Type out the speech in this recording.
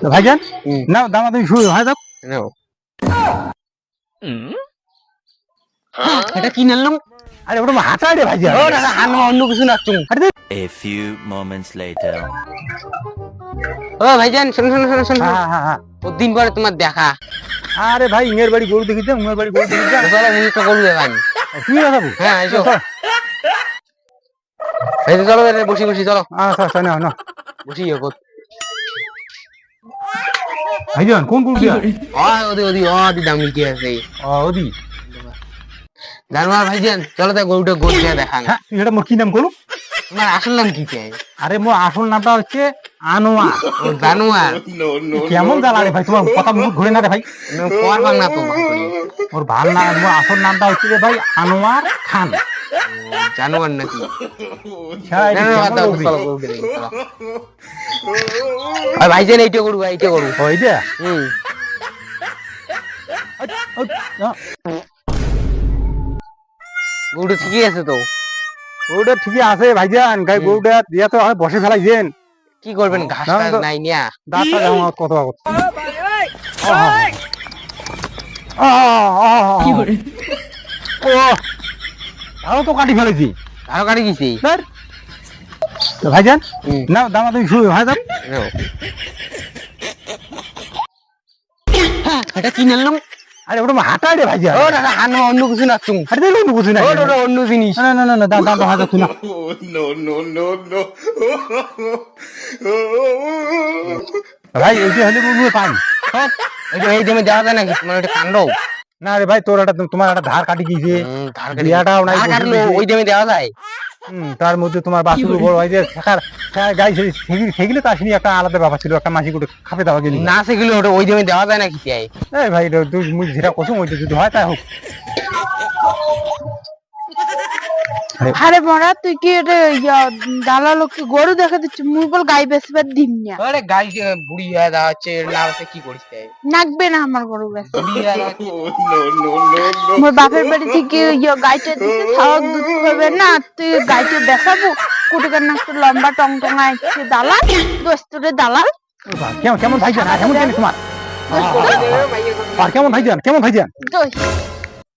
তো ভাইজান। নাও দামা তুমি শুরু হয় দাও নাও। এটা কি নাম আরে ওটা হাঁটা রে ভাইজান। ও দাদা হানো অন্য কিছু নাচুম A few moments later. ও ভাইজান শোনো শোনো শোনো শোনো। হ্যাঁ হ্যাঁ হ্যাঁ। দিন পরে তোমার দেখা? আরে ভাই ইংয়ের বাড়ি গরু দেখিতে উমের বাড়ি গরু দেখিতে। চলো মুই তো করবে ভাই তুই যাব হ্যাঁ এসো। এই চলো বসি বসি চলো। আচ্ছা আচ্ছা না না বসি ইয়ে ভাইজান কোন গরু দিয়া ও ওদি ওদি ও দি দাম লিখে আছে ও ওদি জানোয়ার ভাইজান চলো তো গরুটা গোল দিয়ে দেখান হ্যাঁ এটা মোর কি নাম করু তোমার আসল নাম কি চাই আরে মোর আসল নামটা হচ্ছে আনোয়ার ও জানোয়ার কেমন জ্বালা রে ভাই তোমার কথা মুখ ঘুরে না রে ভাই পারবাম না তো। ওর ভালো না মোর আসল নামটা হচ্ছে রে ভাই আনোয়ার খান জানোয়ার নাকি? হ্যাঁ, দেখি। আর ভাইজান এইটা করব এইটা করব। ও, এইটা? হুম। গরুটা ঠিকই আছে তো? গরুটা ঠিকই আছে ভাইজান। গাই। গরুটা দিয়া তো হয় বসে ফেলাইছেন। কি করবেন ঘাস নাই নিয়া? দাঁতটা যেমন কত আগত ও তাও তো কাটি ফেলেছি। আরও কাটি গেছি স্যার তো ভাইজান না দামা তুমি শুরু এটা কি নাম আরে ওটা হাঁটা রে ভাইজান। ও দাদা হানো অন্য কিছু নাচুম আরে দেখো অন্য কিছু নাই ও দাদা অন্য জিনিস। না না না না দাম দাম হাজার তুই না। ভাই এইটা হলে বুঝবে পাই হ্যাঁ, এই দামে দেওয়া যায় নাকি? তোমার ওটা কাণ্ড। না রে ভাই তোর একটা তোমার একটা ধার কাটি গিয়েছে ধার কাটি- বিয়াটাও নাই ওই দামে দেওয়া যায়। হুম, তার মধ্যে তোমার বাসুর বড় হয় যে থাকার গাই সেগুলো তো আসেনি একটা আলাদা ব্যাপার ছিল একটা মাসি করে খাপে দেওয়া গেলি। না সেগুলো ওটা ওই দামে দেওয়া যায় নাকি চাই এই ভাই এটা তুই যেটা কসম ওইটা যদি হয় তাই হোক। আরে মরা তুই কি এটা দালাল লোককে গরু দেখা দিচ্ছ মুই বল গাই বেসবার দিম না আরে গাই বুড়ি হয়ে দেওয়া হচ্ছে এর না কি করিস তাই নাকবে না আমার গরু বেশ বুড়ি হয়ে দেওয়া হচ্ছে। মোর বাপের বাড়ি থেকে ইয়া, গাইটা দিতে খাওয়া দুধ খাবে না তুই গাইটা বেসাবো কোটিকার না একটু লম্বা টং টং আছে দালাল দোস্তরে দালাল। কেমন কেমন ভাইজান? কেমন জানি তোমার? আর কেমন ভাইজান কেমন ভাইজান? দোস্ত।